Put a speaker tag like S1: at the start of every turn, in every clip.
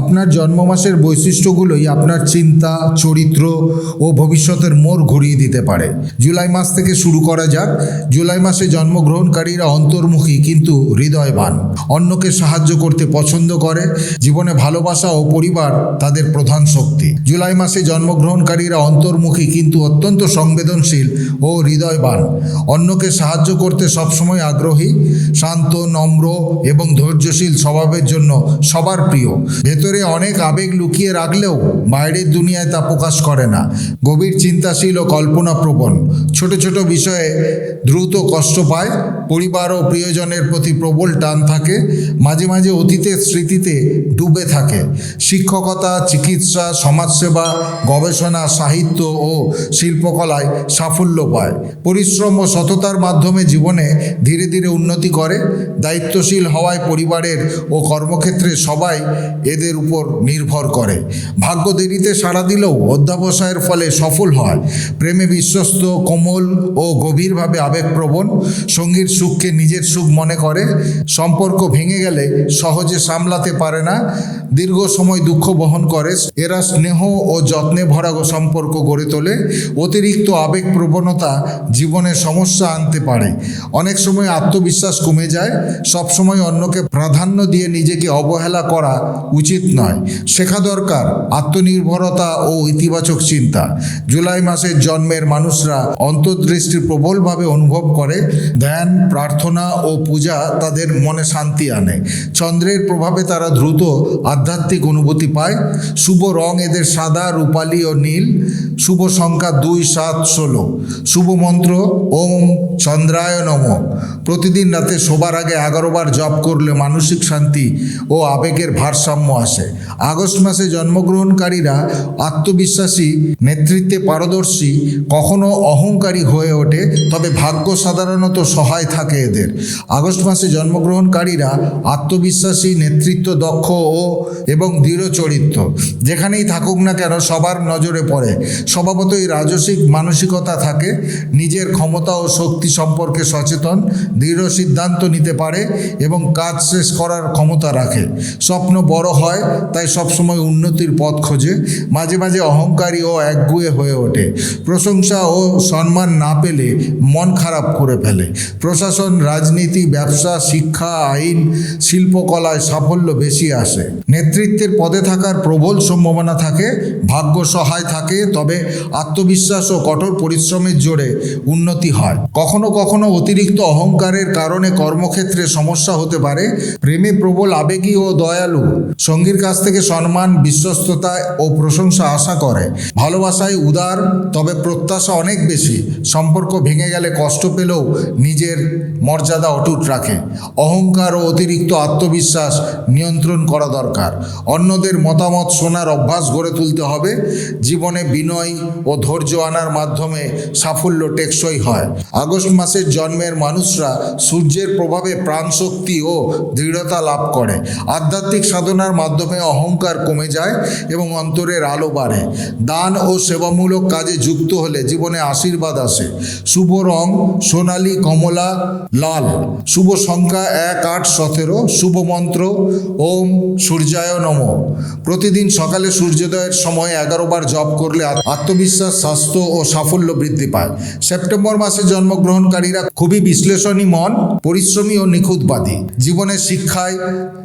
S1: আপনার জন্ম মাসের বৈশিষ্ট্যগুলোই আপনার চিন্তা, চরিত্র ও ভবিষ্যতের মোড় ঘুরিয়ে দিতে পারে। জুলাই মাস থেকে শুরু করা যাক। জুলাই মাসে জন্মগ্রহণকারীরা অন্তর্মুখী কিন্তু হৃদয়বান। অন্যকে সাহায্য করতে পছন্দ করে। জীবনে ভালোবাসা ও পরিবার তাদের প্রধান শক্তি। জুলাই মাসে জন্মগ্রহণকারীরা অন্তর্মুখী কিন্তু অত্যন্ত সংবেদনশীল ও হৃদয়বান। অন্যকে সাহায্য করতে সবসময় আগ্রহী, শান্ত, নম্র এবং ধৈর্যশীল স্বভাবের জন্য সবার প্রিয়। ভেতরে অনেক আবেগ লুকিয়ে রাখলেও বাইরের দুনিয়ায় তা প্রকাশ করে না। গভীর চিন্তাশীল ও কল্পনাপ্রবণ। ছোট ছোট বিষয়ে দ্রুত কষ্ট পায় পরিবার ও প্রিয়জনের প্রতি প্রবল টান থাকে, মাঝে মাঝে অতীতের স্মৃতিতে ডুবে থাকে। শিক্ষকতা, চিকিৎসা, সমাজসেবা, গবেষণা, সাহিত্য ও শিল্পকলায় সাফল্য পায়। পরিশ্রম ও সততার মাধ্যমে জীবনে ধীরে ধীরে উন্নতি করে। দায়িত্বশীল হওয়ায় পরিবারের ও কর্মক্ষেত্রে সবাই এদের উপর নির্ভর করে। ভাগ্য দেরিতে সাড়া দিলেও অধ্যাবসায়ের ফলে সফল হয়। প্রেমে বিশ্বস্ত, কোমল ও গভীরভাবে আবেগপ্রবণ। সঙ্গীর সুখকে নিজের সুখ মনে করে। সম্পর্ক ভেঙে গেলে সহজে সামলাতে পারে না। দীর্ঘ সময় দুঃখ বহন করে। এরা স্নেহ ও যত্নে ভরা সম্পর্ক গড়ে তোলে। অতিরিক্ত আবেগ প্রবণতা জীবনে সমস্যা আনতে পারে। অনেক সময় আত্মবিশ্বাস কমে যায়। সব সময় অন্যকে প্রাধান্য দিয়ে নিজেকে অবহেলা করা উচিত নয়। শেখা দরকার আত্মনির্ভরতা ও ইতিবাচক চিন্তা। জুলাই মাসের জন্মের মানুষরা অন্তর্দৃষ্টি প্রবলভাবে অনুভব করে। ধ্যান প্রার্থনা ও পূজা তাদের মনে শান্তি আনে। চন্দ্রের প্রভাবে তারা দ্রুত আধ্যাত্মিক অনুভূতি পায়। শুভ রং এদের সাদা, রূপালী ও নীল। শুভ সংখ্যা দুই, সাত, ষোলো। শুভ মন্ত্র, ওম চন্দ্রায় নম। প্রতিদিন রাতে শোবার আগে এগারো বার জপ করলে মানসিক শান্তি ও আবেগের ভারসাম্য আসে। আগস্ট মাসে জন্মগ্রহণকারীরা আত্মবিশ্বাসী, নেতৃত্বে পারদর্শী, কখনো অহংকারী হয়ে ওঠে। তবে ভাগ্য সাধারণত সহায় থাকে এদের। আগস্ট মাসে জন্মগ্রহণকারীরা আত্মবিশ্বাসী নেতৃত্ব দক্ষ ও এবং দৃঢ় চরিত্র। যেখানেই থাকুক না কেন সবার নজরে পড়ে। স্বভাবতই রাজসিক মানসিকতা থাকে। নিজের ক্ষমতা ও শক্তি সম্পর্কে সচেতন, দৃঢ় সিদ্ধান্ত নিতে পারে এবং কাজ শেষ করার ক্ষমতা রাখে। স্বপ্ন বড় হয়, তাই সবসময় উন্নতির পথ খোঁজে। মাঝে মাঝে অহংকারী ও একগুয়ে হয়ে ওঠে। প্রশংসা ও সম্মান না পেলে মন খারাপ করে ফেলে। প্রশাসন রাজনীতি, ব্যবসা, শিক্ষা, আইন, শিল্পকলায় সাফল্য বেশি আসে। নেতৃত্বের পদে থাকার প্রবল সম্ভাবনা থাকে, ভাগ্য সহায় থাকে, তবে আত্মবিশ্বাস ও কঠোর পরিশ্রমের জোরে উন্নতি হয়। কখনো কখনো অতিরিক্ত অহংকারের কারণে কর্মক্ষেত্রে সমস্যা হতে পারে। প্রেমে প্রবল আবেগী ও দয়ালু, সঙ্গীর কাছ থেকে সম্মান, বিশ্বস্ততা ও প্রশংসা আশা করে। ভালোবাসায় উদার, তবে প্রত্যাশা অনেক বেশি। সম্পর্ক ভেঙে গেলে কষ্ট পেলেও নিজের মর্যাদা অটুট রাখে। অহংকার ও অতিরিক্ত আত্মবিশ্বাস নিয়ন্ত্রণ করা দরকার। অন্যদের মতামত শোনার অভ্যাস গড়ে তুলতে হবে। জীবনে বিনয় ও ধৈর্য আনার মাধ্যমে সাফল্য টেকসই হয়। আগস্ট মাসের জন্মের মানুষরা সূর্যের প্রভাবে প্রাণশক্তি ও দৃঢ়তা লাভ করে। আধ্যাত্মিক সাধনার মাধ্যমে অহংকার কমে যায় এবং অন্তরের আলো বাড়ে। দান ও সেবামূলক কাজে যুক্ত হলে জীবনে আশীর্বাদ আসে। শুভ রং, সোনালি, কমলা লাল। শুভ সংখ্যা এক আট সতেরো। শুভ মন্ত্র। ওম সূর্যায় নম। প্রতিদিন সকালে সূর্যোদয়ের সময় এগারো বার জপ করলে আত- আত্মবিশ্বাস, স্বাস্থ্য ও সাফল্য বৃদ্ধি পায়। সেপ্টেম্বর মাসে জন্মগ্রহণকারীরা খুবই বিশ্লেষণী মন, পরিশ্রমী ও নিখুঁতবাদী। জীবনের শিক্ষায়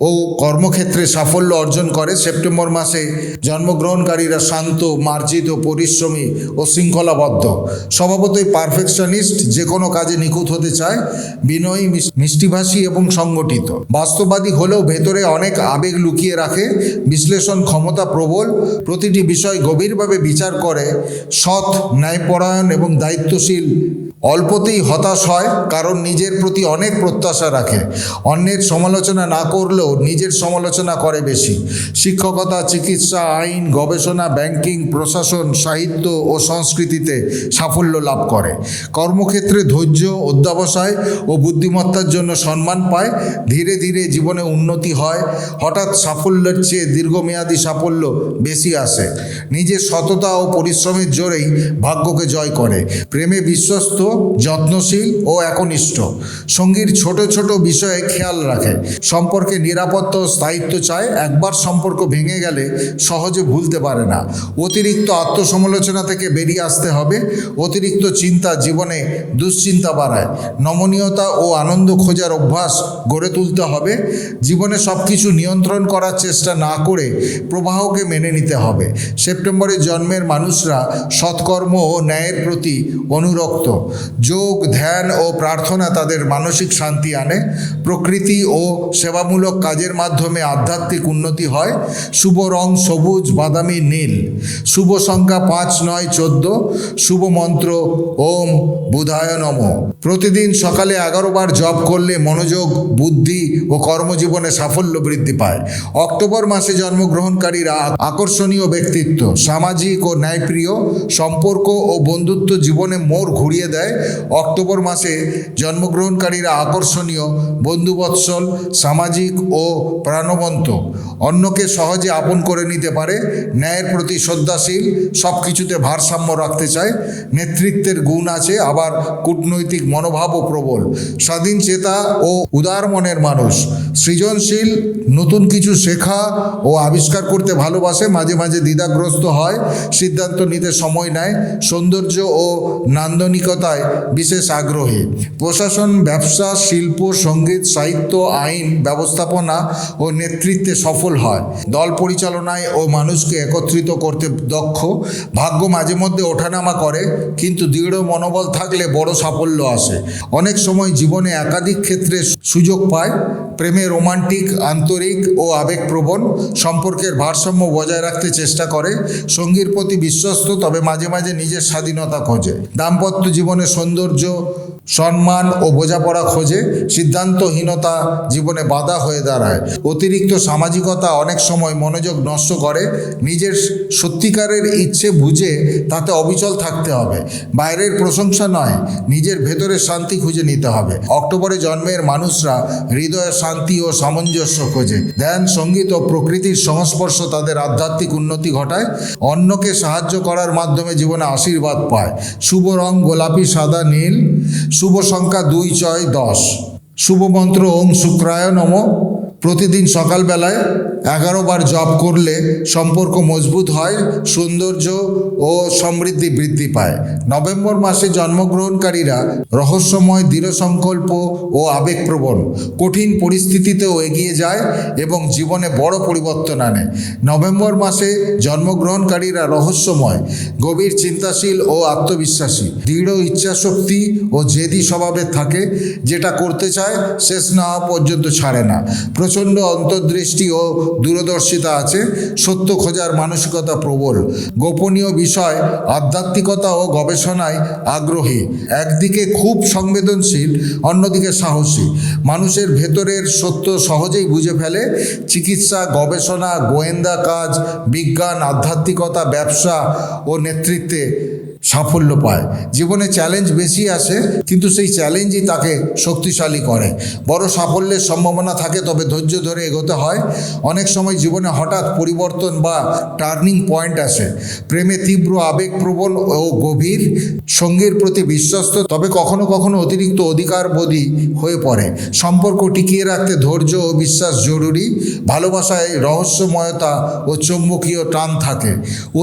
S1: ও কর্মক্ষেত্রে সাফল্য অর্জন করে সেপ্টেম্বর মাসে জন্মগ্রহণকারীরা শান্ত, মার্জিত, পরিশ্রমী ও শৃঙ্খলাবদ্ধ। স্বভাবতই পারফেকশনিস্ট যে কোনো কাজে নিখুঁত হতে চায়। বিনয়ী মিষ্টিভাষী এবং সংগঠিত। বাস্তববাদী হলেও ভেতরে অনেক আবেগ লুকিয়ে রাখে, বিশ্লেষণ ক্ষমতা প্রবল, প্রতিটি বিষয় গভীরভাবে বিচার করে, সৎ, ন্যায়পরায়ণ এবং দায়িত্বশীল। অল্পতেই হতাশ হয়, কারণ নিজের প্রতি অনেক প্রত্যাশা রাখে। অন্যের সমালোচনা না করলেও নিজের সমালোচনা করে বেশি। শিক্ষকতা, চিকিৎসা, আইন, গবেষণা, ব্যাংকিং, প্রশাসন, সাহিত্য ও সংস্কৃতিতে সাফল্য লাভ করে। কর্মক্ষেত্রে ধৈর্য অধ্যাবসায় ও বুদ্ধিমত্তার জন্য সম্মান পায়। ধীরে ধীরে জীবনে উন্নতি হয়। হঠাৎ সাফল্যের চেয়ে দীর্ঘমেয়াদী সাফল্য বেশি আসে। নিজের সততা ও পরিশ্রমের জোরেই ভাগ্যকে জয় করে। প্রেমে বিশ্বস্ত, যত্নশীল ও একনিষ্ঠ। সঙ্গীর ছোট ছোট বিষয়ে খেয়াল রাখে। সম্পর্কে নিরাপত্তা ও স্থায়িত্ব চায়। একবার সম্পর্ক ভেঙে গেলে সহজে ভুলতে পারে না। অতিরিক্ত আত্মসমালোচনা থেকে বেরিয়ে আসতে হবে। অতিরিক্ত চিন্তা জীবনে দুশ্চিন্তা বাড়ায়। নমনীয়তা ও আনন্দ খোঁজার অভ্যাস গড়ে তুলতে হবে। জীবনে সব কিছু নিয়ন্ত্রণ করার চেষ্টা না করে প্রবাহকে মেনে নিতে হবে। সেপ্টেম্বরে জন্মের মানুষরা সৎকর্ম ও ন্যায়ের প্রতি অনুরক্ত। যোগ, ধ্যান ও প্রার্থনা তাদের মানসিক শান্তি আনে। প্রকৃতি ও সেবামূলক কাজের মাধ্যমে আধ্যাত্মিক উন্নতি হয়। শুভ রং সবুজ, বাদামি, নীল। শুভ সংখ্যা পাঁচ, নয়, চোদ্দ। শুভ মন্ত্র, ওম, বুধায় নম। প্রতিদিন সকালে এগারো বার জপ করলে মনোযোগ, বুদ্ধি ও কর্মজীবনে সাফল্য বৃদ্ধি পায়। অক্টোবর মাসে জন্মগ্রহণকারীরা আকর্ষণীয় ব্যক্তিত্ব। সামাজিক ও ন্যায়প্রিয় সম্পর্ক ও বন্ধুত্ব জীবনে মোড় ঘুরিয়ে দেয়। অক্টোবর মাসে জন্মগ্রহণকারীরা আকর্ষণীয় বন্ধুবৎসল, সামাজিক ও প্রাণবন্ত। অন্যকে সহজে আপন করে নিতে পারে, ন্যায়ের প্রতি শ্রদ্ধাশীল সব কিছুতে ভারসাম্য রাখতে চায়। নেতৃত্বের গুণ আছে, আবার কূটনৈতিক মনোভাবও প্রবল, স্বাধীন চেতা ও উদার মনের মানুষ। সৃজনশীল, নতুন কিছু শেখা ও আবিষ্কার করতে ভালোবাসে, মাঝে মাঝে দ্বিধাগ্রস্ত হয়, সিদ্ধান্ত নিতে সময় নেয়, সৌন্দর্য ও নান্দনিকতায় বিশেষ আগ্রহী। প্রশাসন, ব্যবসা, শিল্প, সংগীত, সাহিত্য, আইন, ব্যবস্থাপনা ও নেতৃত্বে সফল হয়। দল পরিচালনায় ও মানুষকে একত্রিত করতে দক্ষ, ভাগ্য মাঝে মধ্যে ওঠানামা করে, কিন্তু দৃঢ় মনোবল থাকলে বড় সাফল্য আসে। অনেক সময় জীবনে একাধিক ক্ষেত্রে সুযোগ পায়। প্রেমে রোমান্টিক, আন্তরিক ও আবেগপ্রবণ সম্পর্কের ভারসাম্য বজায় রাখতে চেষ্টা করে। সঙ্গীর প্রতি বিশ্বস্ত, তবে মাঝে মাঝে নিজের স্বাধীনতা খোঁজে। দাম্পত্য জীবনে সৌন্দর্য সম্মান ও বোঝাপড়া খোঁজে সিদ্ধান্তহীনতা জীবনে বাধা হয়ে দাঁড়ায়। অতিরিক্ত সামাজিকতা অনেক সময় মনোযোগ নষ্ট করে। নিজের সত্যিকারের ইচ্ছে বুঝে তাতে অবিচল থাকতে হবে। বাইরের প্রশংসা নয়, নিজের ভেতরে শান্তি খুঁজে নিতে হবে। অক্টোবরে জন্মের মানুষরা হৃদয়ের শান্তি ও সামঞ্জস্য খোঁজে। ধ্যান, সংগীত ও প্রকৃতির সংস্পর্শ তাদের আধ্যাত্মিক উন্নতি ঘটায়। অন্যকে সাহায্য করার মাধ্যমে জীবনে আশীর্বাদ পায়। শুভ রং, গোলাপি, সাদা, নীল। শুভ সংখ্যা দুই ছয় দশ। শুভ মন্ত্র ওং শুক্রায় নম। প্রতিদিন সকালবেলায় এগারো বার জপ করলে সম্পর্ক মজবুত হয়, সৌন্দর্য ও সমৃদ্ধি বৃদ্ধি পায়। নভেম্বর মাসে জন্মগ্রহণকারীরা রহস্যময় দৃঢ় সংকল্প ও আবেগপ্রবণ কঠিন পরিস্থিতিতেও এগিয়ে যায় এবং জীবনে বড় পরিবর্তন আনে। নভেম্বর মাসে জন্মগ্রহণকারীরা রহস্যময়, গভীর চিন্তাশীল ও আত্মবিশ্বাসী। দৃঢ় ইচ্ছাশক্তি ও জেদি স্বভাবের থাকে, যেটা করতে চায়, শেষ না পর্যন্ত ছাড়ে না। প্রচণ্ড অন্তর্দৃষ্টি ও দূরদর্শিতা আছে। সত্য খোঁজার মানসিকতা প্রবল। গোপনীয় বিষয়, আধ্যাত্মিকতা ও গবেষণায় আগ্রহী। একদিকে খুব সংবেদনশীল, অন্যদিকে সাহসী। মানুষের ভেতরের সত্য সহজেই বুঝে ফেলে। চিকিৎসা, গবেষণা, গোয়েন্দা কাজ, বিজ্ঞান, আধ্যাত্মিকতা, ব্যবসা ও নেতৃত্বে সাফল্য পায়। জীবনে চ্যালেঞ্জ বেশি আসে, কিন্তু সেই চ্যালেঞ্জই তাকে শক্তিশালী করে। বড় সাফল্যের সম্ভাবনা থাকে, তবে ধৈর্য ধরে এগোতে হয়। অনেক সময় জীবনে হঠাৎ পরিবর্তন বা টার্নিং পয়েন্ট আসে। প্রেমে তীব্র আবেগপ্রবণ ও গভীর, সঙ্গীর প্রতি বিশ্বস্ত, তবে কখনো কখনো অতিরিক্ত অধিকারবোধী হয়ে পড়ে। সম্পর্ক টিকিয়ে রাখতে ধৈর্য ও বিশ্বাস জরুরি। ভালোবাসায় রহস্যময়তা ও চৌম্বকীয় টান থাকে।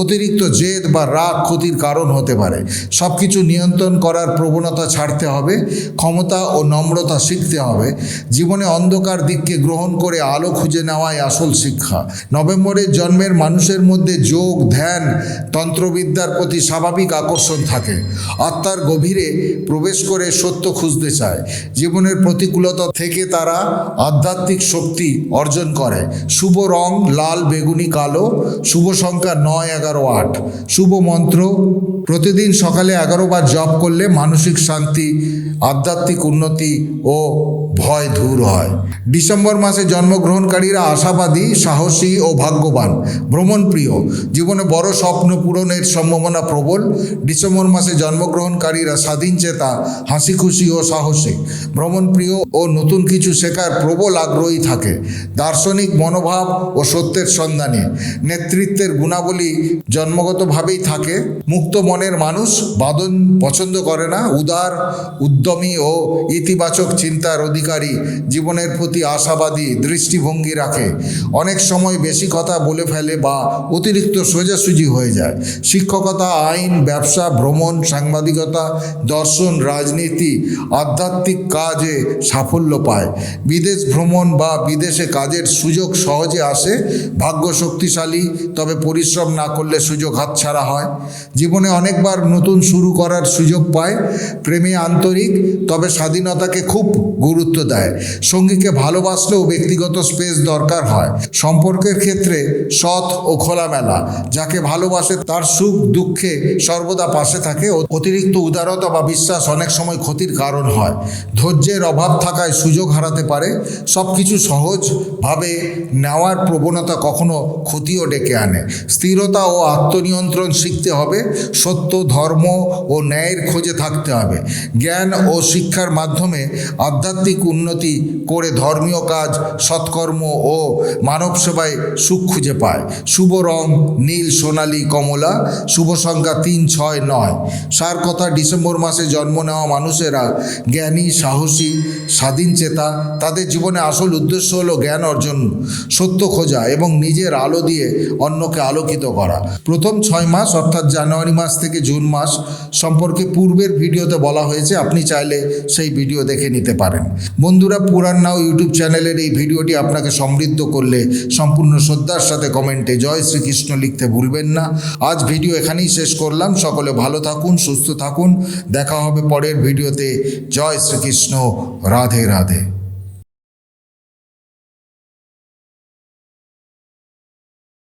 S1: অতিরিক্ত জেদ বা রাগ ক্ষতির কারণ হতে পারে। সব কিছু নিয়ন্ত্রণ করার প্রবণতা ছাড়তে হবে, ক্ষমতা ও নম্রতা শিখতে হবে। জীবনে অন্ধকার দিককে গ্রহণ করে আলো খুঁজে নেওয়াই আসল শিক্ষা। নভেম্বরের জন্মের মানুষের মধ্যে যোগ, ধ্যান, তন্ত্রবিদ্যার প্রতি স্বাভাবিক আকর্ষণ থাকে। আত্মার গভীরে প্রবেশ করে সত্য খুঁজতে চায়। জীবনের প্রতিকূলতা থেকে তারা আধ্যাত্মিক শক্তি অর্জন করে। শুভ রং, লাল, বেগুনি, কালো। শুভ সংখ্যা নয়, এগারো, আট। শুভ মন্ত্র প্রতিদিন সকালে এগারো বার জপ করলে মানসিক শান্তি, আধ্যাত্মিক উন্নতি ও ভয় দূর হয়। ডিসেম্বর মাসে জন্মগ্রহণকারীরা আশাবাদী, সাহসী ও ভাগ্যবান। ভ্রমণপ্রিয় জীবনে বড় স্বপ্ন পূরণের সম্ভাবনা প্রবল। ডিসেম্বর মাসে জন্মগ্রহণকারীরা স্বাধীন চেতা হাসি খুশি ও সাহসী। ভ্রমণপ্রিয় ও নতুন কিছু শেখার প্রবল আগ্রহী থাকে। দার্শনিক মনোভাব ও সত্যের সন্ধানে নেতৃত্বের গুণাবলী জন্মগতভাবেই থাকে। মুক্ত মনের মনের মানুষ বাদন পছন্দ করে না। উদার, উদ্যমী ও ইতিবাচক চিন্তার অধিকারী জীবনের প্রতি আশাবাদী দৃষ্টিভঙ্গি রাখে। অনেক সময় বেশি কথা বলে ফেলে বা অতিরিক্ত সোজাসুজি হয়ে যায়। শিক্ষকতা, আইন, ব্যবসা, ভ্রমণ, সাংবাদিকতা, দর্শন, রাজনীতি, আধ্যাত্মিক কাজে সাফল্য পায়। বিদেশ ভ্রমণ বা বিদেশে কাজের সুযোগ সহজে আসে, ভাগ্য শক্তিশালী, তবে পরিশ্রম না করলে সুযোগ হাতছাড়া হয়। জীবনে অনেকবার নতুন শুরু করার সুযোগ পায়, প্রেমে আন্তরিক, তবে স্বাধীনতাকে খুব গুরুত্ব দেয়। সঙ্গীকে ভালোবাসলেও ব্যক্তিগত স্পেস দরকার হয়। সম্পর্কের ক্ষেত্রে সৎ ও খোলামেলা, যাকে ভালোবাসে তার সুখ দুঃখে সর্বদা পাশে থাকে। অতিরিক্ত উদারতা বা বিশ্বাস অনেক সময় ক্ষতির কারণ হয়। ধৈর্যের অভাব থাকায় সুযোগ হারাতে পারে। সব কিছু সহজভাবে নেওয়ার প্রবণতা কখনো ক্ষতিও ডেকে আনে। স্থিরতা ও আত্মনিয়ন্ত্রণ শিখতে হবে। সত্য ধর্ম ও ন্যায়ের খোঁজে থাকতে হবে। জ্ঞান ও শিক্ষার মাধ্যমে আধ্যাত্মিক উন্নতি করে ধর্মীয় কাজ, সৎকর্ম ও মানব সেবায় সুখ খুঁজে পায়। শুভ রং, নীল, সোনালী, কমলা, শুভ সংখ্যা তিন, ছয়, নয়। সার কথা, ডিসেম্বর মাসে জন্ম নেওয়া মানুষেরা জ্ঞানী, সাহসী, স্বাধীন চেতা, তাদের জীবনে আসল উদ্দেশ্য হলো জ্ঞান অর্জন, সত্য খোঁজা এবং নিজের আলো দিয়ে অন্যকে আলোকিত করা। প্রথম ছয় মাস অর্থাৎ জানুয়ারি মাস থেকে জুন মাস সম্পর্কে পূর্বের ভিডিওতে বলা হয়েছে, আপনি চাইলে সেই ভিডিও দেখে নিতে পারেন। বন্ধুরা, পুরাণ নাও ইউটিউব চ্যানেলের এই ভিডিওটি আপনাকে সমৃদ্ধ করলে, সম্পূর্ণ শ্রদ্ধার সাথে কমেন্টে জয় শ্রীকৃষ্ণ লিখতে ভুলবেন না। আজ ভিডিও এখানেই শেষ করলাম। সকলে ভালো থাকুন, সুস্থ থাকুন। দেখা হবে পরের ভিডিওতে। জয় শ্রীকৃষ্ণ। রাধে রাধে।